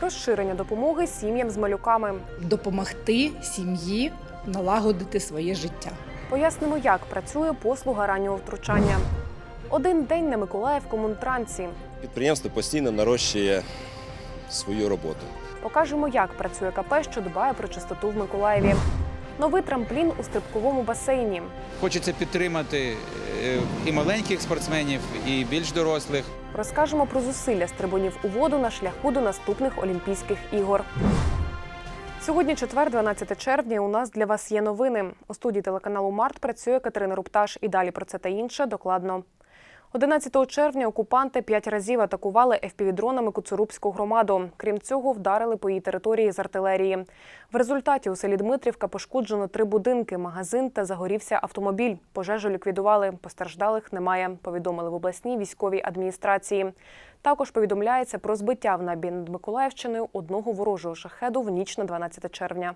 розширення допомоги сім'ям з малюками. допомогти сім'ї налагодити своє життя. Пояснимо, як працює послуга раннього втручання. Один день на Миколаївському трансі. Підприємство постійно нарощує свою роботу. Покажемо, як працює КП, що дбає про чистоту в Миколаєві. Новий трамплін у стрибковому басейні. Хочеться підтримати е, і маленьких спортсменів, і більш дорослих. Розкажемо про зусилля стрибунів у воду на шляху до наступних Олімпійських ігор. Сьогодні четвер, 12 червня. У нас для вас є новини. У студії телеканалу Март працює Катерина Рупташ. І далі про це та інше докладно. 11 червня окупанти п'ять разів атакували ФПВ-дронами Куцурубську громаду. Крім цього, вдарили по її території з артилерії. В результаті у селі Дмитрівка пошкоджено три будинки, магазин та загорівся автомобіль. Пожежу ліквідували. Постраждалих немає. Повідомили в обласній військовій адміністрації. Також повідомляється про збиття в небі над Миколаївщиною одного ворожого шахеду в ніч на 12 червня.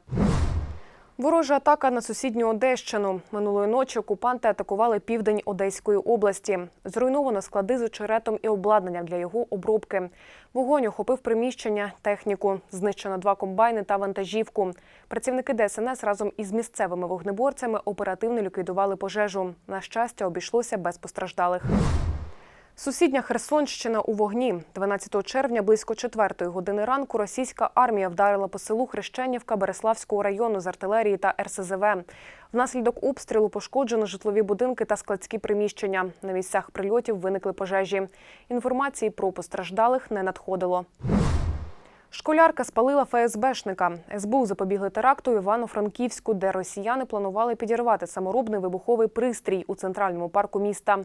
Ворожа атака на сусідню Одещину. Минулої ночі окупанти атакували південь Одеської області. Зруйновано склади з очеретом і обладнанням для його обробки. Вогонь охопив приміщення, техніку. Знищено два комбайни та вантажівку. Працівники ДСНС разом із місцевими вогнеборцями оперативно ліквідували пожежу. На щастя, обійшлося без постраждалих. Сусідня Херсонщина у вогні. 12 червня близько 4 години ранку російська армія вдарила по селу Хрещенівка Береславського району з артилерії та РСЗВ. Внаслідок обстрілу пошкоджено житлові будинки та складські приміщення. На місцях прильотів виникли пожежі. Інформації про постраждалих не надходило. Школярка спалила ФСБшника. СБУ запобігли теракту Івано-Франківську, де росіяни планували підірвати саморобний вибуховий пристрій у центральному парку міста.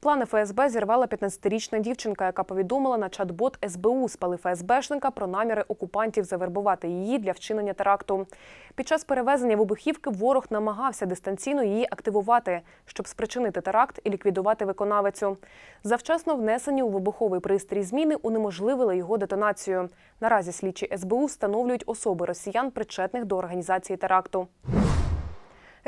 Плани ФСБ зірвала 15-річна дівчинка, яка повідомила на чат-бот СБУ спали ФСБшника про наміри окупантів завербувати її для вчинення теракту. Під час перевезення вибухівки ворог намагався дистанційно її активувати, щоб спричинити теракт і ліквідувати виконавицю. Завчасно внесені у вибуховий пристрій зміни унеможливили його детонацію. Наразі слідчі СБУ встановлюють особи росіян, причетних до організації теракту.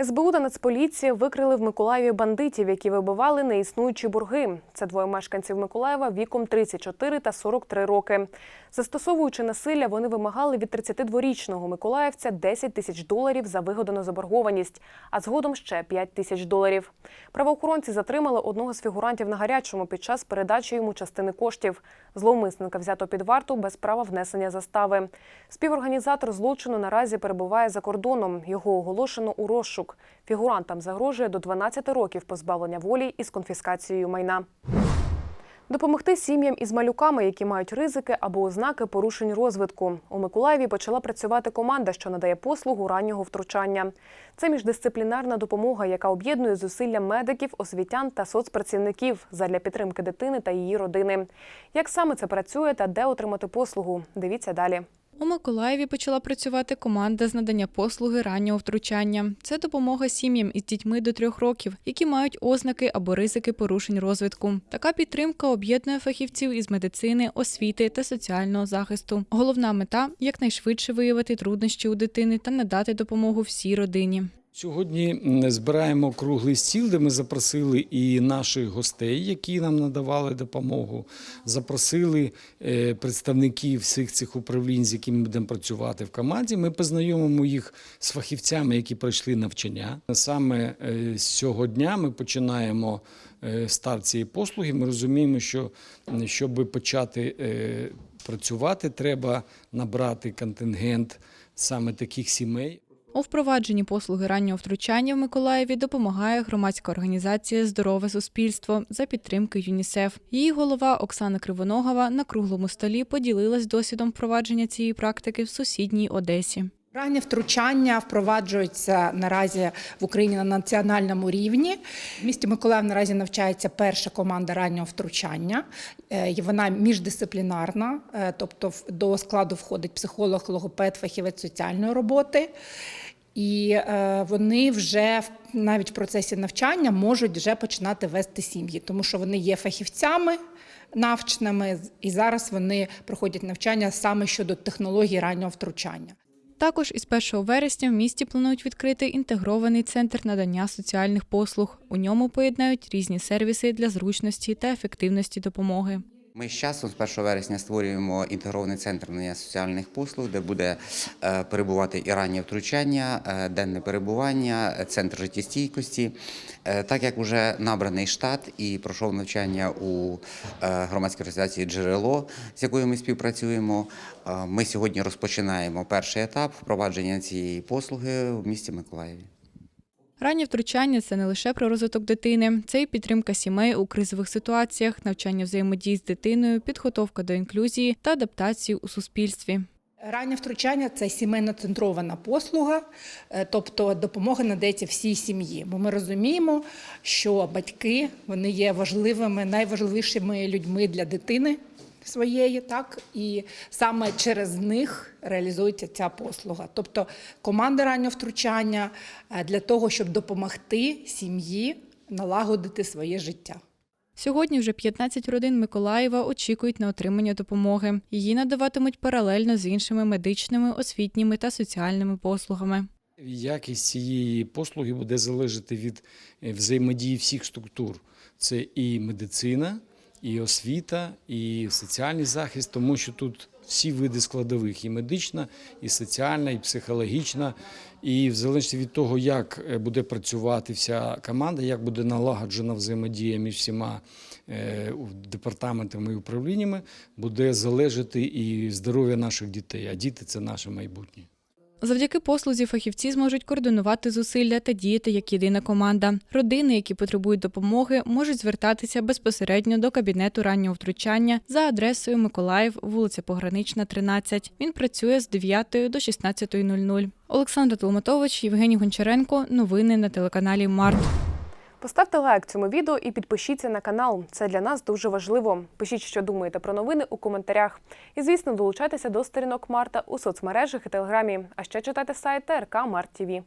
СБУ та Нацполіція викрили в Миколаєві бандитів, які вибивали неіснуючі борги. Це двоє мешканців Миколаєва віком 34 та 43 роки. Застосовуючи насилля, вони вимагали від 32-річного миколаївця 10 тисяч доларів за вигадану заборгованість, а згодом ще 5 тисяч доларів. Правоохоронці затримали одного з фігурантів на гарячому під час передачі йому частини коштів. Зловмисника взято під варту без права внесення застави. Співорганізатор злочину наразі перебуває за кордоном. Його оголошено у розшук. Фігурантам загрожує до 12 років позбавлення волі із конфіскацією майна. Допомогти сім'ям із малюками, які мають ризики або ознаки порушень розвитку. У Миколаєві почала працювати команда, що надає послугу раннього втручання. Це міждисциплінарна допомога, яка об'єднує зусилля медиків, освітян та соцпрацівників задля підтримки дитини та її родини. Як саме це працює та де отримати послугу? Дивіться далі. У Миколаєві почала працювати команда з надання послуги раннього втручання. Це допомога сім'ям із дітьми до трьох років, які мають ознаки або ризики порушень розвитку. Така підтримка об'єднує фахівців із медицини, освіти та соціального захисту. Головна мета якнайшвидше виявити труднощі у дитини та надати допомогу всій родині. Сьогодні збираємо круглий стіл, де ми запросили і наших гостей, які нам надавали допомогу. Запросили е, представників всіх цих управлінь, з якими ми будемо працювати в команді. Ми познайомимо їх з фахівцями, які пройшли навчання. Саме е, з цього дня ми починаємо е, старт цієї послуги. Ми розуміємо, що щоб почати працювати, треба набрати контингент саме таких сімей. У впровадженні послуги раннього втручання в Миколаєві допомагає громадська організація Здорове суспільство за підтримки ЮНІСЕФ. Її голова Оксана Кривоногова на круглому столі поділилась досвідом впровадження цієї практики в сусідній Одесі. Раннє втручання впроваджується наразі в Україні на національному рівні. В місті Миколаїв наразі навчається перша команда раннього втручання. Е, Вона міждисциплінарна, е, тобто до складу входить психолог, логопед, фахівець соціальної роботи. І е, вони вже в- навіть в процесі навчання можуть вже починати вести сім'ї, тому що вони є фахівцями навченими, і зараз вони проходять навчання саме щодо технологій раннього втручання. Також із 1 вересня в місті планують відкрити інтегрований центр надання соціальних послуг. У ньому поєднають різні сервіси для зручності та ефективності допомоги. Ми з часом з 1 вересня створюємо інтегрований центр надання соціальних послуг, де буде е, перебувати і раннє втручання, е, денне перебування, центр життєстійкості. Е, Так як вже набраний штат і пройшов навчання у громадській організації Джерело, з якою ми співпрацюємо, ми сьогодні розпочинаємо перший етап впровадження цієї послуги в місті Миколаєві. Раннє втручання це не лише про розвиток дитини, це і підтримка сімей у кризових ситуаціях, навчання взаємодії з дитиною, підготовка до інклюзії та адаптації у суспільстві. Раннє втручання це сімейно центрована послуга, е, тобто допомога надається всій сім'ї. Бо ми розуміємо, що батьки вони є важливими, найважливішими людьми для дитини своєї, так і саме через них реалізується ця послуга. Тобто команда раннього втручання е, для того, щоб допомогти сім'ї налагодити своє життя. Сьогодні вже 15 родин Миколаєва очікують на отримання допомоги. Її надаватимуть паралельно з іншими медичними, освітніми та соціальними послугами. Якість цієї послуги буде залежати від е, взаємодії всіх структур. Це і медицина, і освіта, і соціальний захист, тому що тут всі види складових: і медична, і соціальна, і психологічна. І в залежності від того, як е, буде працювати вся команда, як буде налагоджена взаємодія між всіма е, департаментами і управліннями, буде залежати і здоров'я наших дітей. А діти це наше майбутнє. Завдяки послузі фахівці зможуть координувати зусилля та діяти як єдина команда. Родини, які потребують допомоги, можуть звертатися безпосередньо до кабінету раннього втручання за адресою Миколаїв, вулиця Погранична, 13. Він працює з 9 до 16.00. Олександр Толматович, Євгеній Гончаренко. Новини на телеканалі Март. Поставте лайк цьому відео і підпишіться на канал. Це для нас дуже важливо. Пишіть, що думаєте про новини у коментарях. І, звісно, долучайтеся до сторінок Марта у соцмережах і телеграмі. А ще читайте сайт ТРК Март ТІВІ.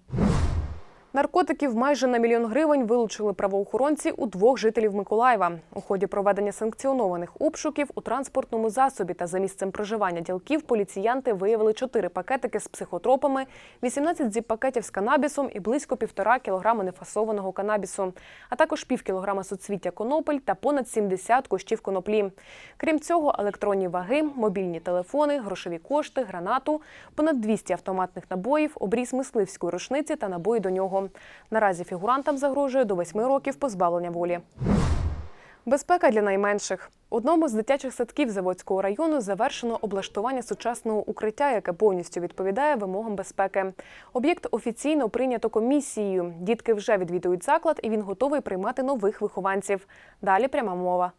Наркотиків майже на мільйон гривень вилучили правоохоронці у двох жителів Миколаєва. У ході проведення санкціонованих обшуків у транспортному засобі та за місцем проживання ділків поліціянти виявили чотири пакетики з психотропами, 18 зіп-пакетів з канабісом і близько півтора кілограма нефасованого канабісу, а також пів кілограма суцвіття конопель та понад 70 кущів коноплі. Крім цього, електронні ваги, мобільні телефони, грошові кошти, гранату, понад 200 автоматних набоїв, обріз мисливської рушниці та набої до нього. Наразі фігурантам загрожує до 8 років позбавлення волі. Безпека для найменших. Одному з дитячих садків Заводського району завершено облаштування сучасного укриття, яке повністю відповідає вимогам безпеки. Об'єкт офіційно прийнято комісією. Дітки вже відвідують заклад, і він готовий приймати нових вихованців. Далі пряма мова.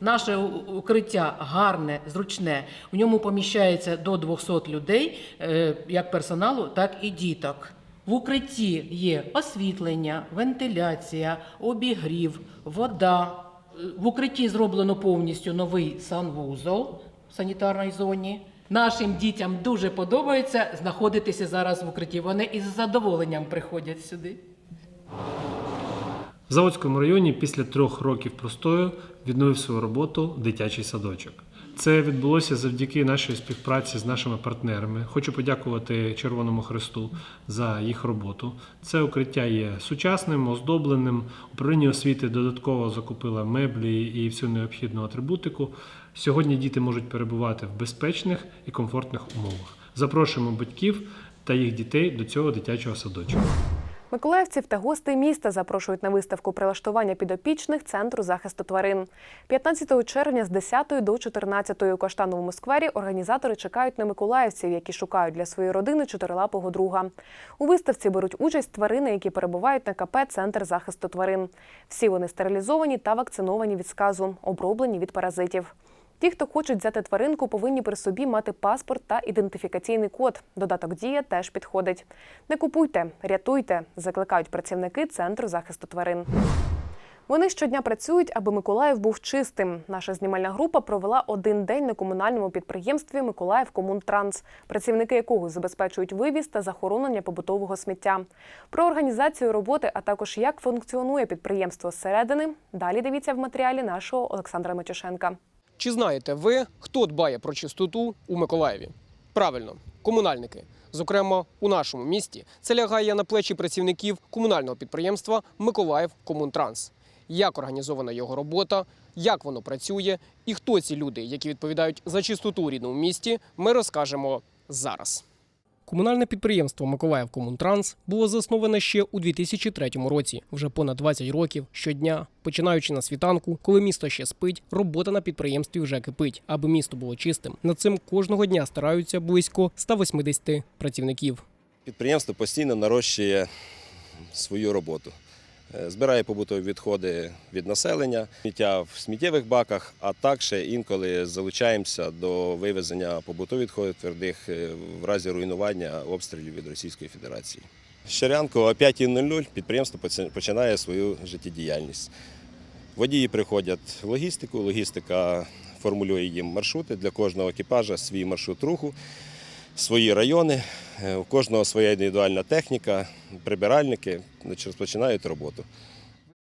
Наше укриття гарне, зручне. В ньому поміщається до 200 людей, е, як персоналу, так і діток. В укритті є освітлення, вентиляція, обігрів, вода. Е, В укритті зроблено повністю новий санвузол в санітарній зоні. Нашим дітям дуже подобається знаходитися зараз в укритті. Вони із задоволенням приходять сюди. В Заводському районі після трьох років простою відновив свою роботу дитячий садочок. Це відбулося завдяки нашій співпраці з нашими партнерами. Хочу подякувати Червоному Хресту за їх роботу. Це укриття є сучасним, оздобленим. Управління освіти додатково закупило меблі і всю необхідну атрибутику. Сьогодні діти можуть перебувати в безпечних і комфортних умовах. Запрошуємо батьків та їх дітей до цього дитячого садочка. Миколаївців та гостей міста запрошують на виставку прилаштування підопічних центру захисту тварин. 15 червня з 10 до 14 у Каштановому сквері організатори чекають на миколаївців, які шукають для своєї родини чотирилапого друга. У виставці беруть участь тварини, які перебувають на КП Центр захисту тварин. Всі вони стерилізовані та вакциновані від сказу, оброблені від паразитів. Ті, хто хочуть взяти тваринку, повинні при собі мати паспорт та ідентифікаційний код. Додаток дія теж підходить. Не купуйте, рятуйте, закликають працівники центру захисту тварин. Вони щодня працюють, аби Миколаїв був чистим. Наша знімальна група провела один день на комунальному підприємстві Миколаїв Комунтранс, працівники якого забезпечують вивіз та захоронення побутового сміття. Про організацію роботи, а також як функціонує підприємство зсередини. Далі дивіться в матеріалі нашого Олександра Матюшенка. Чи знаєте ви, хто дбає про чистоту у Миколаєві? Правильно, комунальники. Зокрема, у нашому місті це лягає на плечі працівників комунального підприємства Миколаїв Комунтранс. Як організована його робота, як воно працює і хто ці люди, які відповідають за чистоту у рідному місті, ми розкажемо зараз. Комунальне підприємство Миколаїв Комунтранс було засноване ще у 2003 році. Вже понад 20 років щодня, починаючи на світанку, коли місто ще спить, робота на підприємстві вже кипить. Аби місто було чистим. Над цим кожного дня стараються близько 180 працівників. Підприємство постійно нарощує свою роботу. Е, Збирає побутові відходи від населення, сміття в сміттєвих баках, а також інколи залучаємося до вивезення побутових відходів твердих е, в разі руйнування обстрілів від Російської Федерації. Щорянку о 5.00 підприємство починає свою життєдіяльність. Водії приходять в логістику, логістика формулює їм маршрути для кожного екіпажа свій маршрут руху, свої райони. Е, У кожного своя індивідуальна техніка, прибиральники розпочинають роботу.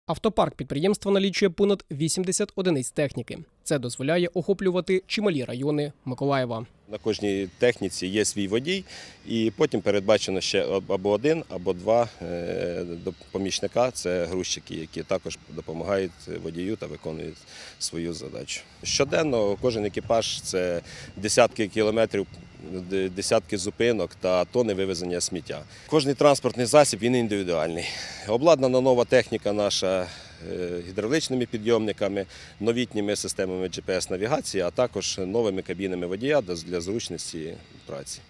Автопарк підприємства налічує понад 80 одиниць техніки. Це дозволяє охоплювати чималі райони Миколаєва. На кожній техніці є свій водій, і потім передбачено ще або один, або два е, помічника. Це грузчики, які також допомагають водію та виконують свою задачу. Щоденно кожен екіпаж це десятки кілометрів, десятки зупинок та тони вивезення сміття. Кожний транспортний засіб він індивідуальний. Обладнана нова техніка наша е, гідравличними підйомниками, новітніми системами GPS-навігації, а також новими кабінами водія для- для зручності праці.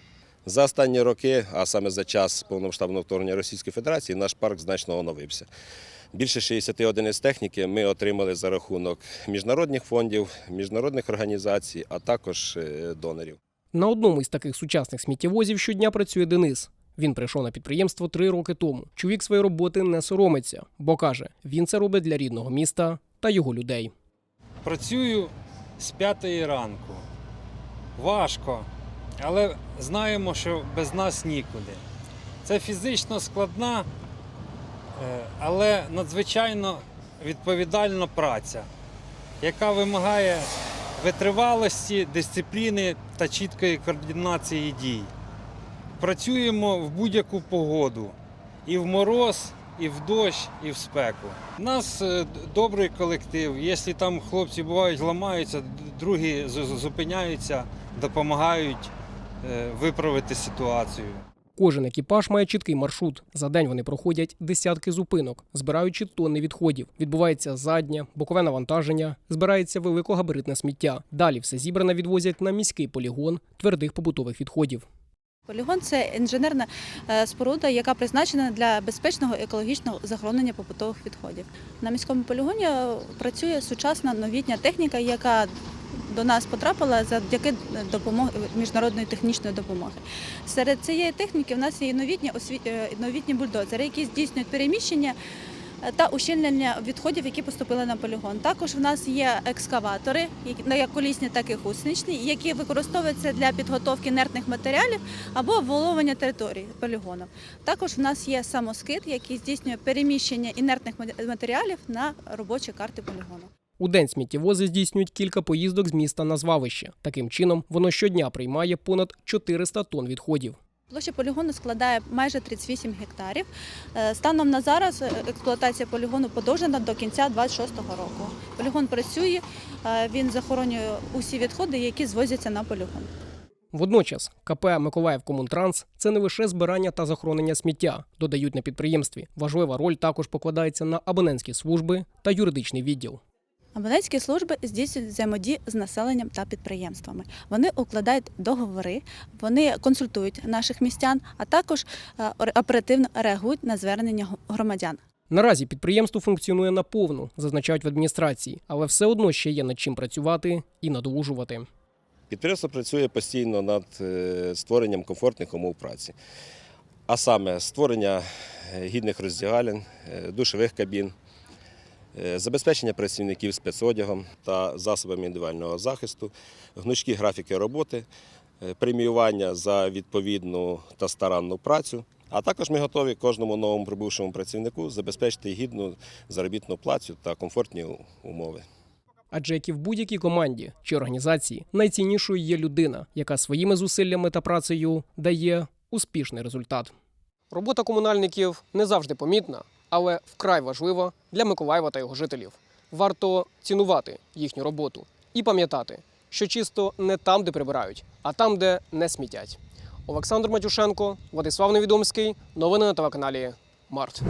За останні роки, а саме за час повномасштабного вторгнення Російської Федерації, наш парк значно оновився. Більше 60 одиниць техніки ми отримали за рахунок міжнародних фондів, міжнародних організацій, а також е, донорів. На одному із таких сучасних сміттєвозів щодня працює Денис. Він прийшов на підприємство три роки тому. Чоловік своєї роботи не соромиться, бо каже, він це робить для рідного міста та його людей. Працюю з п'ятої ранку. Важко, але знаємо, що без нас нікуди. Це фізично складна, е, але надзвичайно відповідальна праця, яка вимагає витривалості, дисципліни та чіткої координації дій. Працюємо в будь-яку погоду і в мороз, і в дощ, і в спеку. У нас е, добрий колектив. Якщо там хлопці бувають, ламаються, другі зупиняються, допомагають е, виправити ситуацію. Кожен екіпаж має чіткий маршрут. За день вони проходять десятки зупинок, збираючи тонни відходів. Відбувається заднє, бокове навантаження, збирається великогабаритне сміття. Далі все зібране відвозять на міський полігон твердих побутових відходів. Полігон це інженерна е, споруда, яка призначена для безпечного екологічного захоронення побутових відходів. На міському полігоні е, працює сучасна новітня техніка, яка до нас потрапила завдяки допомоги міжнародної технічної допомоги. Серед цієї техніки в нас є новітні осві- е, новітні бульдозери, які здійснюють переміщення е, та ущільнення відходів, які поступили на полігон. Також в нас є екскаватори, як колісні, так і гусеничні, які використовуються для підготовки інертних матеріалів або виловлення території полігону. Також в нас є самоскид, який здійснює переміщення інертних матеріалів на робочі карти полігону. У день сміттєвози здійснюють кілька поїздок з міста на звалище. Таким чином, воно щодня приймає понад 400 тонн відходів. Площа полігону складає майже 38 гектарів. Е, Станом на зараз е, експлуатація полігону подовжена до кінця 26-го року. Полігон працює, е, він захоронює усі відходи, які звозяться на полігон. Водночас КП Миколаїв Комунтранс це не лише збирання та захоронення сміття, додають на підприємстві. Важлива роль також покладається на абонентські служби та юридичний відділ. Абонентські служби здійснюють взаємодію з населенням та підприємствами. Вони укладають договори, вони консультують наших містян, а також е, оперативно реагують на звернення громадян. Наразі підприємство функціонує наповну, зазначають в адміністрації, але все одно ще є над чим працювати і надолужувати. Підприємство працює постійно над е, створенням комфортних умов праці, а саме створення е, гідних роздягалень, душових кабін, забезпечення працівників спецодягом та засобами індивідуального захисту, гнучкі графіки роботи, е, преміювання за відповідну та старанну працю. А також ми готові кожному новому прибувшому працівнику забезпечити гідну заробітну плату та комфортні умови. Адже як і в будь-якій команді чи організації найціннішою є людина, яка своїми зусиллями та працею дає успішний результат. Робота комунальників не завжди помітна, але вкрай важлива для Миколаєва та його жителів. варто цінувати їхню роботу і пам'ятати, що чисто не там, де прибирають, а там, де не смітять. Олександр Матюшенко, Владислав Невідомський. Новини на телеканалі Март.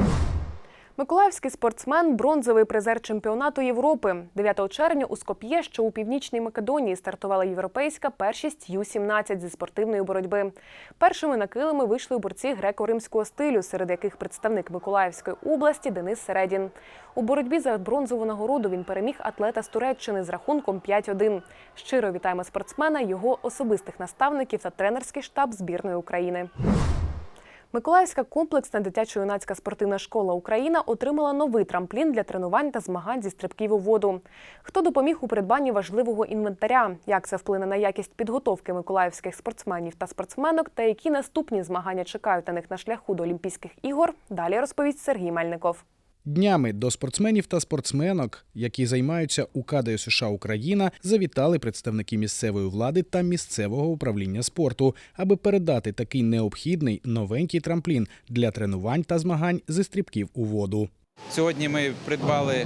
Миколаївський спортсмен, бронзовий призер чемпіонату Європи. 9 червня у Скоп'є, що у північній Македонії, стартувала європейська першість Ю-17 зі спортивної боротьби. Першими на килими вийшли борці греко-римського стилю, серед яких представник Миколаївської області Денис Середін. У боротьбі за бронзову нагороду він переміг атлета з Туреччини з рахунком 5-1. Щиро вітаємо спортсмена, його особистих наставників та тренерський штаб збірної України. Миколаївська комплексна дитячо-юнацька спортивна школа Україна отримала новий трамплін для тренувань та змагань зі стрибків у воду. Хто допоміг у придбанні важливого інвентаря? Як це вплине на якість підготовки миколаївських спортсменів та спортсменок? Та які наступні змагання чекають на них на шляху до Олімпійських ігор? Далі розповість Сергій Мельников. Днями до спортсменів та спортсменок, які займаються у КДЮ США Україна, завітали представники місцевої влади та місцевого управління спорту, аби передати такий необхідний новенький трамплін для тренувань та змагань зі стрибків у воду. Сьогодні ми придбали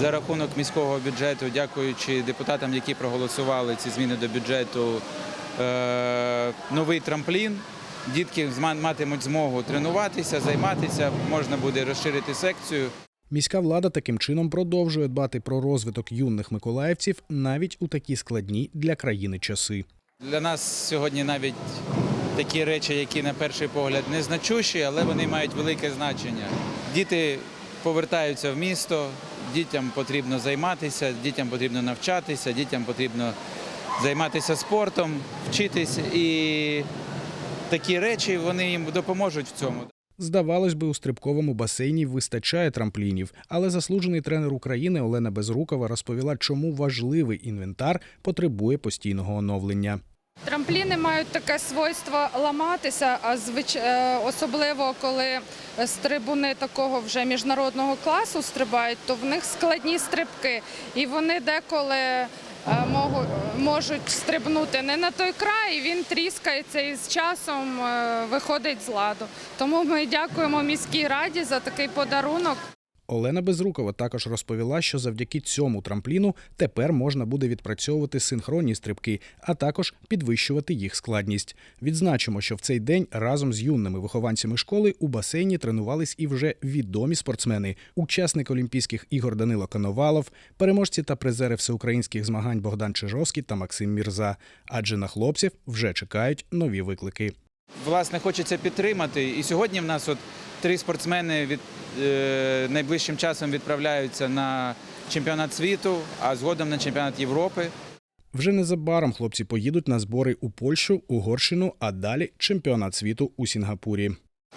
за рахунок міського бюджету, дякуючи депутатам, які проголосували ці зміни до бюджету, е, новий трамплін. Дітки матимуть змогу тренуватися, займатися, можна буде розширити секцію. Міська влада таким чином продовжує дбати про розвиток юних миколаївців навіть у такі складні для країни часи. Для нас сьогодні навіть такі речі, які на перший погляд незначущі, але вони мають велике значення. Діти повертаються в місто, дітям потрібно займатися, дітям потрібно навчатися, дітям потрібно займатися спортом, вчитись. І такі речі вони їм допоможуть в цьому. Здавалось би, у стрибковому басейні вистачає трамплінів, але заслужений тренер України Олена Безрукова розповіла, чому важливий інвентар потребує постійного оновлення. Трампліни мають таке свойство ламатися, а звич... е, особливо коли стрибуни такого вже міжнародного класу стрибають, то в них складні стрибки, і вони деколи е, можуть стрибнути не на той край, він тріскається і з часом е, виходить з ладу. Тому ми дякуємо міській раді за такий подарунок. Олена Безрукова також розповіла, що завдяки цьому трампліну тепер можна буде відпрацьовувати синхронні стрибки, а також підвищувати їх складність. Відзначимо, що в цей день разом з юними вихованцями школи у басейні тренувались і вже відомі спортсмени, учасник Олімпійських ігор Данило Коновалов, переможці та призери всеукраїнських змагань Богдан Чижовський та Максим Мірза. Адже на хлопців вже чекають нові виклики. Власне, хочеться підтримати. І сьогодні в нас от три спортсмени від е, найближчим часом відправляються на чемпіонат світу, а згодом на чемпіонат Європи. Вже незабаром хлопці поїдуть на збори у Польщу, Угорщину, а далі чемпіонат світу у Сінгапурі.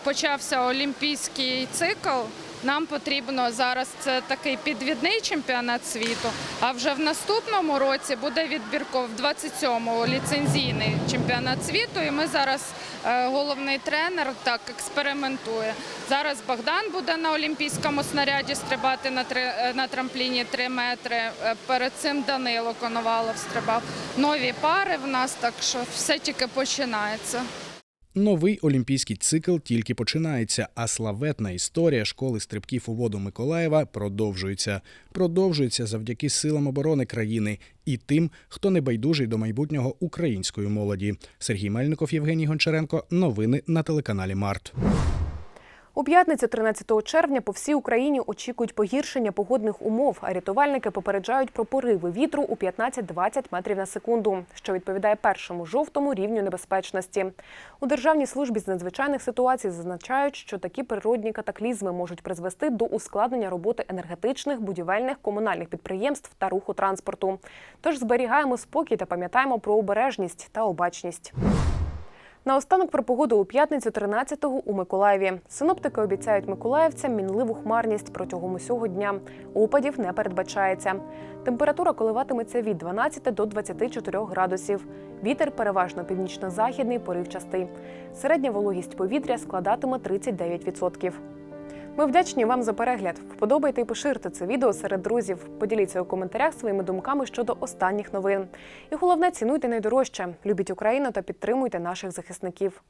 Почався олімпійський цикл. Нам потрібно зараз це такий підвідний чемпіонат світу. А вже в наступному році буде відбірков 27-го ліцензійний чемпіонат світу. І ми зараз е, головний тренер так експериментує. Зараз Богдан буде на олімпійському снаряді стрибати на три е, на трампліні 3 метри. Е, Перед цим Данило Коновалов стрибав. Нові пари в нас, так що все тільки починається. Новий олімпійський цикл тільки починається, а славетна історія школи стрибків у воду Миколаєва продовжується. Продовжується завдяки силам оборони країни і тим, хто не байдужий до майбутнього української молоді. Сергій Мельников, Євгеній Гончаренко. Новини на телеканалі Март. У п'ятницю 13 червня по всій Україні очікують погіршення погодних умов, а рятувальники попереджають про пориви вітру у 15-20 метрів на секунду, що відповідає першому жовтому рівню небезпечності. У Державній службі з надзвичайних ситуацій зазначають, що такі природні катаклізми можуть призвести до ускладнення роботи енергетичних, будівельних, комунальних підприємств та руху транспорту. Тож зберігаємо спокій та пам'ятаємо про обережність та обачність. Наостанок про погоду у п'ятницю 13-го у Миколаєві. Синоптики обіцяють миколаївцям мінливу хмарність протягом усього дня. Опадів не передбачається. Температура коливатиметься від 12 до 24 градусів. Вітер переважно північно-західний, поривчастий. Середня вологість повітря складатиме 39%. Ми вдячні вам за перегляд. Вподобайте і поширте це відео серед друзів. Поділіться у коментарях своїми думками щодо останніх новин. І головне, цінуйте найдорожче. Любіть Україну та підтримуйте наших захисників.